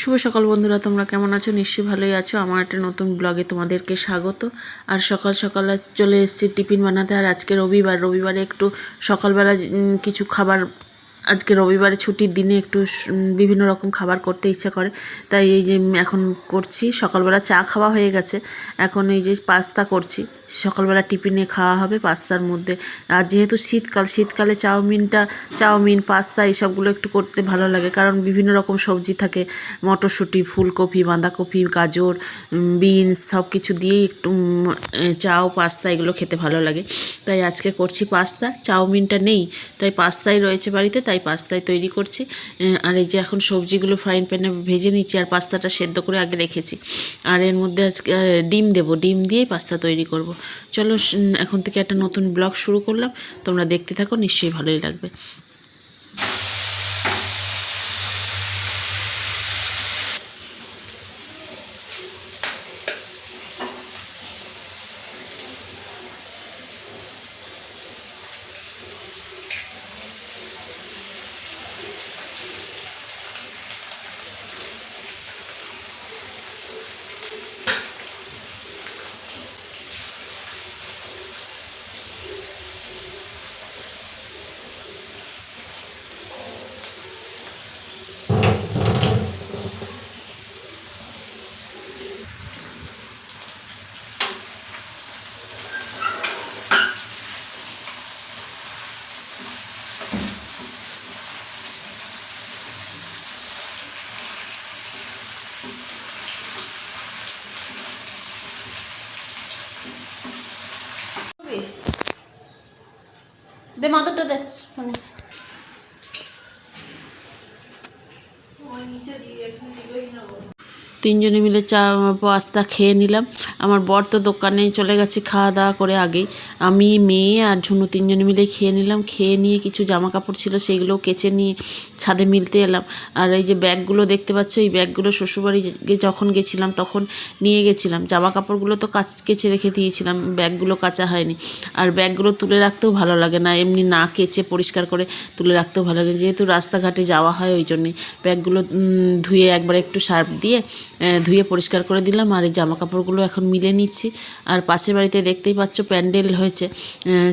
শুভ সকাল বন্ধুরা, তোমরা কেমন আছো? নিশ্চয়ই ভালোই আছো। আমার একটা নতুন ব্লগে তোমাদেরকে স্বাগত। আর সকাল সকাল চলে এসেছি টিফিন বানাতে। আর আজকে রবিবার, রবিবারে একটু সকালবেলা কিছু খাবার, আজকে রবিবারে ছুটির দিনে একটু বিভিন্ন রকম খাবার করতে ইচ্ছা করে। তাই এই যে এখন করছি। সকালবেলা চা খাওয়া হয়ে গেছে। এখন এই যে, পাস্তা করছি। সকালবেলা টিফিনে খাওয়া হবে পাস্তার মধ্যে। আর যেহেতু শীতকাল, শীতকালে চাউমিনটা, চাউমিন, পাস্তা এইসবগুলো একটু করতে ভালো লাগে। কারণ বিভিন্ন রকম সবজি থাকে। মটরশুঁটি, ফুলকপি, বাঁধাকপি, গাজর বিনস সব কিছু দিয়েই একটু চাও, পাস্তা এগুলো খেতে ভালো লাগে। তাই আজকে করছি পাস্তা। চাউমিনটা নেই, তাই পাস্তাই রয়েছে বাড়িতে, তাই পাস্তাই তৈরি করছি। আর এই যে এখন সবজিগুলো ফ্রাইং প্যানে ভেজে নিচ্ছি আর পাস্তাটা সেদ্ধ করে আগে রেখেছি। আর এর মধ্যে আজকে ডিম দেবো। ডিম দিয়েই পাস্তা তৈরি করব। চলো এখন থেকে একটা নতুন ব্লগ শুরু করলাম। তোমরা দেখতে থাকো নিশ্চয়ই ভালোই লাগবে। মাদুরটা দে। মানে। তিনজনে মিলে চা, পাস্তা খেয়ে নিলাম। আমার বর তো দোকানে চলে গেছে খাওয়া দাওয়া করে আগেই আমি, মেয়ে আর ঝুনু তিনজনে মিলে খেয়ে নিলাম। খেয়ে নিয়ে কিছু জামা কাপড় ছিল সেইগুলো কেচে নিয়ে ছাদে মিলতে এলাম। আর এই যে ব্যাগগুলো দেখতে পাচ্ছ, এই ব্যাগগুলো শ্বশুরবাড়ি যখন গেছিলাম তখন নিয়ে গেছিলাম। জামা কাপড়গুলো তো কাচ, কেচে রেখে দিয়েছিলাম। ব্যাগগুলো কাচা হয়নি। আর ব্যাগগুলো তুলে রাখতেও ভালো লাগে না। এমনি না কেচে পরিষ্কার করে তুলে রাখতেও ভালো লাগে। যেহেতু রাস্তাঘাটে যাওয়া হয় ওই জন্যে ব্যাগগুলো ধুয়ে একবার একটু সার্ফ দিয়ে ধুয়ে পরিষ্কার করে দিলাম আর এই জামা কাপড়গুলো এখন মিলে নিচ্ছি। আর পাশের বাড়িতে দেখতেই পাচ্ছ প্যান্ডেল হয়েছে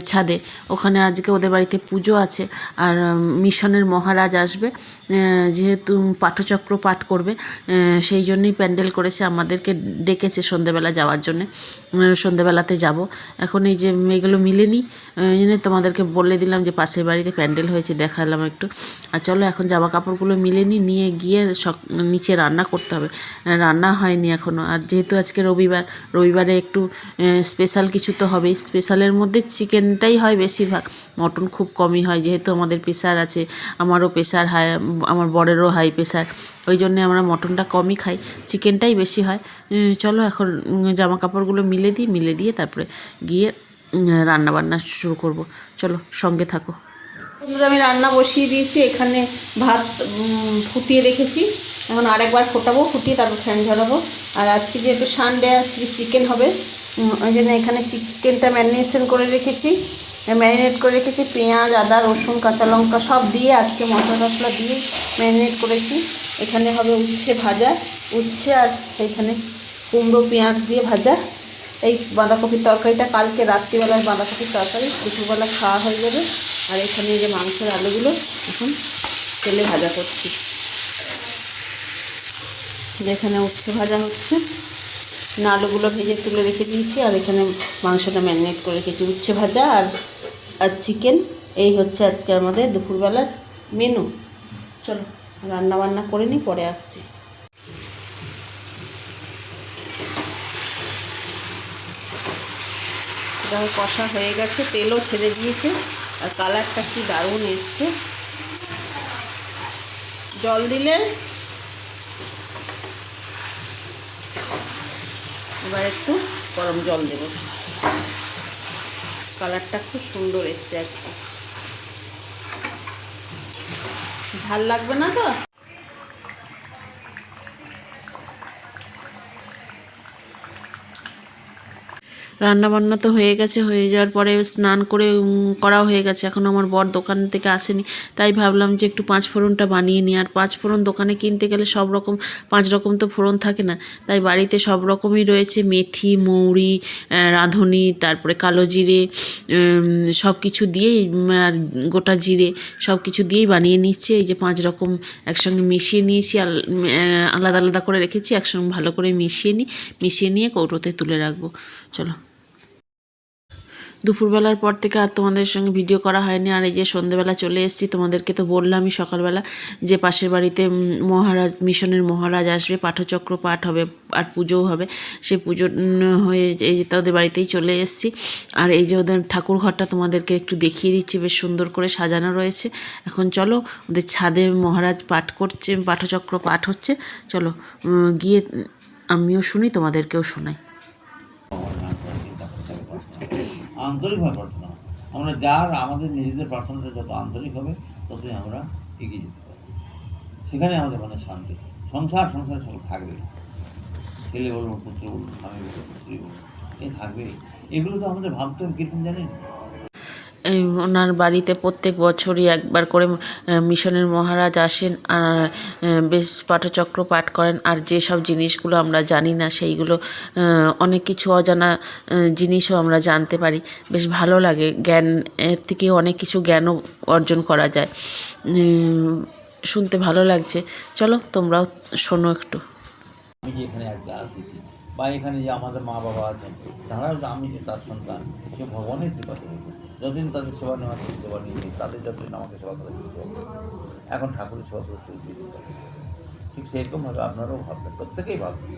ছাদে। ওখানে আজকে ওদের বাড়িতে পুজো আছে আর মিশনের মহারাজ আসবে। যেহেতু পাঠচক্র পাঠ করবে সেই জন্যই প্যান্ডেল করেছে আমাদেরকে ডেকেছে সন্ধেবেলা যাওয়ার জন্যে। সন্ধেবেলাতে যাব। এখন এই যে এগুলো মিলেনি জন্য তোমাদেরকে বলে দিলাম যে পাশের বাড়িতে প্যান্ডেল হয়েছে, দেখালাম একটু। আর চলো, এখন জামা কাপড়গুলো মিলে নি নিয়ে গিয়ে নিচে রান্না করতে হবে। রান্না হয়নি এখনও আর যেহেতু আজকে রবিবার, রবিবারে একটু স্পেশাল কিছু তো হবেই। স্পেশালের মধ্যে চিকেনটাই হয় বেশিরভাগ। মটন খুব কমই হয়, যেহেতু আমাদের প্রেশার আছে। আমারও প্রেশার হাই আমার বরেরও হাই প্রেশার ওই জন্যে আমরা মটনটা কমই খাই চিকেনটাই বেশি হয়। চলো এখন জামা কাপড়গুলো মিলে দিই, মিলে দিয়ে তারপরে গিয়ে রান্না বান্না শুরু করব। চলো, সঙ্গে থাকো। আমি রান্না বসিয়ে দিয়েছি, এখানে ভাত ফুটিয়ে রেখেছি। এখন আরেকবার ফোটাবো, ফুটিয়ে তারপর ফ্যান ঝরাবো। আর আজকে যেহেতু সানডে আজকে চিকেন হবে। ওই জন্য এখানে চিকেনটা ম্যারিনেশন করে রেখেছি। ম্যারিনেট করে রেখেছি, পেঁয়াজ, আদা, রসুন, কাঁচা লঙ্কা সব দিয়ে আজকে মশলা টশলা দিয়ে ম্যারিনেট করেছি। এখানে হবে উচ্ছে ভাজা, উচ্ছে আর এখানে কুমড়ো, পেঁয়াজ দিয়ে ভাজা। এই বাঁধাকপির তরকারিটা কালকে রাত্রিবেলার বাঁধাকপির তরকারি, দুপুরবেলা খাওয়া হয়ে যাবে। আর এখানে যে মাংসের আলুগুলো এখন তেলে ভাজা করছি। এখানে উচ্ছে ভাজা হচ্ছে। আলুগুলো ভেজে তুলে রেখে দিয়েছি, আর এখানে মাংসটা ম্যারিনেট করে রেখেছি উচ্ছে ভাজা আর আর চিকেন। এই হচ্ছে আজকে আমাদের দুপুরবেলার মেনু। চলো রান্না বান্না করে নিই, পরে আসছি। কষা হয়ে গেছে, তেলও ছেড়ে দিয়েছে, আর কালারটা কি দারুণ এসছে। জল দিলে এবার একটু গরম জল দেব। কালারটা খুব সুন্দর এসছে আজকে। ঝাল লাগবে না তো? রান্না বান্না তো হয়ে গেছে, হয়ে যাওয়ার পরে স্নান করে করা হয়ে গেছে। এখন আমার বর দোকান থেকে আসেনি, তাই ভাবলাম যে একটু পাঁচ ফোড়নটা বানিয়ে নিই। আর পাঁচ ফোড়ন দোকানে কিনতে গেলে সব রকম, পাঁচ রকম তো ফোড়ন থাকে না। তাই বাড়িতে সব রকমই রয়েছে, মেথি, মৌরি রাঁধুনি, তারপরে কালো জিরে সব কিছু দিয়েই আর গোটা জিরে সব কিছু দিয়েই বানিয়ে নিচ্ছে। এই যে পাঁচ রকম একসঙ্গে মিশিয়ে নিয়েছি, আল- আলাদা আলাদা করে রেখেছি, একসঙ্গে ভালো করে মিশিয়ে নিই মিশিয়ে নিয়ে কৌটোতে তুলে রাখব। চলো। দুপুরবেলার পর থেকে আর তোমাদের সঙ্গে ভিডিও করা হয়নি। আর এই যে সন্ধেবেলা চলে এসেছি, তোমাদেরকে তো বললামই সকালবেলা যে পাশের বাড়িতে মহারাজ, মিশনের মহারাজ আসবে, পাঠচক্র পাঠ হবে আর পুজোও হবে। সে পুজো হয়ে এই যে তাদের বাড়িতেই চলে এসেছি। আর এই যে ওদের ঠাকুর ঘরটা তোমাদেরকে একটু দেখিয়ে দিচ্ছি, বেশ সুন্দর করে সাজানো রয়েছে। এখন চলো, ওদের ছাদে মহারাজ পাঠ করছে, পাঠচক্র পাঠ হচ্ছে। চলো গিয়ে আমিও শুনি, তোমাদেরকেও শোনাই। আন্তরিকভাবে প্রার্থনা আমরা যার আমাদের নিজেদের প্রার্থনাটা যত আন্তরিক হবে, ততই আমরা এগিয়ে যেতে পারি সেখানে আমাদের মনে শান্তি সংসার সংসার সব থাকবে। ছেলে বলুন, পুত্র বলুন, স্বামী বলুন, স্ত্রী বলুন, এ থাকবে। এগুলো তো আমাদের ভাবতে কীরকম জানেন? এই ওনার বাড়িতে প্রত্যেক বছরই একবার করে মিশনের মহারাজ আসেন, আর বেশ পাঠচক্র পাঠ করেন, আর যেসব জিনিসগুলো আমরা জানি না সেইগুলো অনেক কিছু অজানা জিনিসও আমরা জানতে পারি। বেশ ভালো লাগে, জ্ঞান, এর থেকে অনেক কিছু জ্ঞানও অর্জন করা যায়। শুনতে ভালো লাগছে। চলো, তোমরাও শোনো একটু। বা এখানে যে আমাদের মা বাবা আছেন, তারাও আমি যে তার সন্তান, সে ভগবানের হয়েছে যতদিন তাদের সেবা নেওয়ার সেবা নিয়েছি তাদের যতদিন আমাকে সেবা করা শিখতে হবে এখন ঠাকুরের সেবা করে চলতে। ঠিক সেরকমভাবে আপনারাও ভাববেন, প্রত্যেকেই ভাববেন।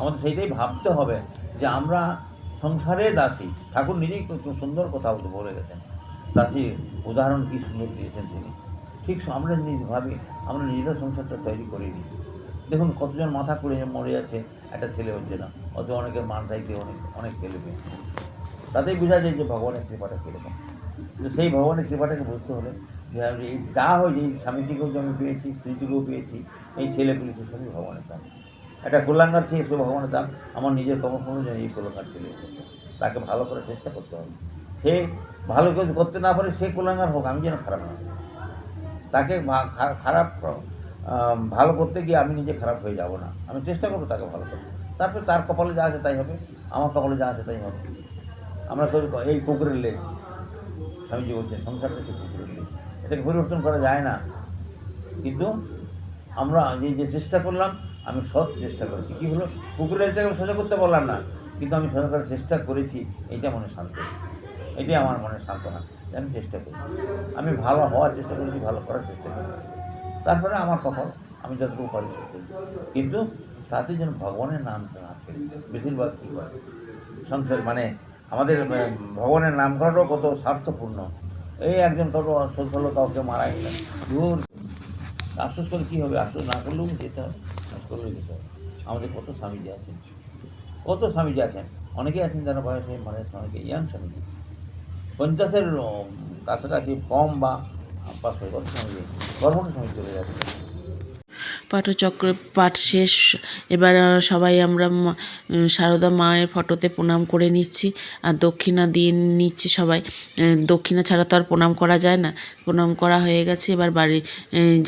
আমাদের সেইটাই ভাবতে হবে যে আমরা সংসারে দাসী। ঠাকুর নিজেই সুন্দর কথা বলে গেছেন। দাসীর উদাহরণ কী সুন্দর দিয়েছেন তিনি। ঠিক আমরা নিজ ভাবি, আমরা নিজেরা সংসারটা তৈরি করে নিই দেখুন কতজন মাথা করে মরে যাচ্ছে একটা ছেলে হচ্ছে না। অত অনেকের মান চাইতে অনেক অনেক ছেলে মেয়ে তাতেই বোঝা যায় যে ভগবানের কৃপাটা কীরকম। তো সেই ভগবানের কৃপাটাকে বুঝতে হলে যে আমি এই যা হয় এই স্বামীটিকেও যে আমি পেয়েছি, স্ত্রীটিকেও পেয়েছি, এই ছেলেগুলি সে সবই ভগবানের দান। একটা কল্যাণকার ছেলে সে ভগবানের দান আমার নিজের কর্মফল যেন এই কল্যাণকার ছেলে। তাকে ভালো করার চেষ্টা করতে হবে। সে ভালো কেউ করতে না পারে, সে কল্যাণকার হোক, আমি যেন খারাপ না। তাকে খারাপ ভালো করতে গিয়ে আমি নিজে খারাপ হয়ে যাব না। আমি চেষ্টা করব তাকে ভালো করতে। তারপরে তার কপালে যা আছে তাই হবে, আমার কপালে যা আছে তাই হবে। আমরা তো এই কুকুরের লেজ স্বামীজি বলছেন সংসারটা হচ্ছে কুকুরের লেজ এটাকে পরিবর্তন করা যায় না? কিন্তু আমরা যে যে চেষ্টা করলাম, আমি সৎ চেষ্টা করেছি। কী হলো? কুকুরের লেজটাকে আমি সোজা করতে পারলাম না, কিন্তু আমি সোজা করার চেষ্টা করেছি, এইটা মনে শান্ত এটাই আমার মনে সান্ত্বনা আমি চেষ্টা করি। আমি ভালো হওয়ার চেষ্টা করেছি, ভালো করার চেষ্টা করেছি। তারপরে আমার কখন আমি যতটুকু পারি। কিন্তু তাতে যেন ভগবানের নাম দিই। বেশিরভাগ কী হয়? সংসার মানে আমাদের ভগবানের নাম করাটাও কত স্বার্থপূর্ণ। এই একজন কত হলো কাউকে মারা গেলেন দূর আফসোস করে কী হবে? আফসোস না করলেও যেতে হবে করলেও যেতে হবে আমাদের কত স্বামীজি আছেন? কত স্বামীজি আছেন? অনেকেই আছেন যারা বয়সে মানে অনেকে ইয়াং স্বামীজি। পঞ্চাশের কাছাকাছি কম বা করে কত স্বামীজি? গর্ভণ স্বামী চলে যাচ্ছে পাঠচক্র পাঠ শেষ। এবার সবাই আমরা সারদা মায়ের ফটোতে প্রণাম করে নিচ্ছি আর দক্ষিণা দিয়ে নিচ্ছি সবাই। দক্ষিণা ছাড়া তো আর প্রণাম করা যায় না। প্রণাম করা হয়ে গেছে। এবার বাড়ি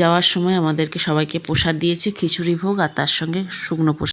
যাওয়ার সময় আমাদেরকে সবাইকে প্রসাদ দিয়েছে খিচুড়ি ভোগ আর তার সঙ্গে শুকনো প্রসাদ।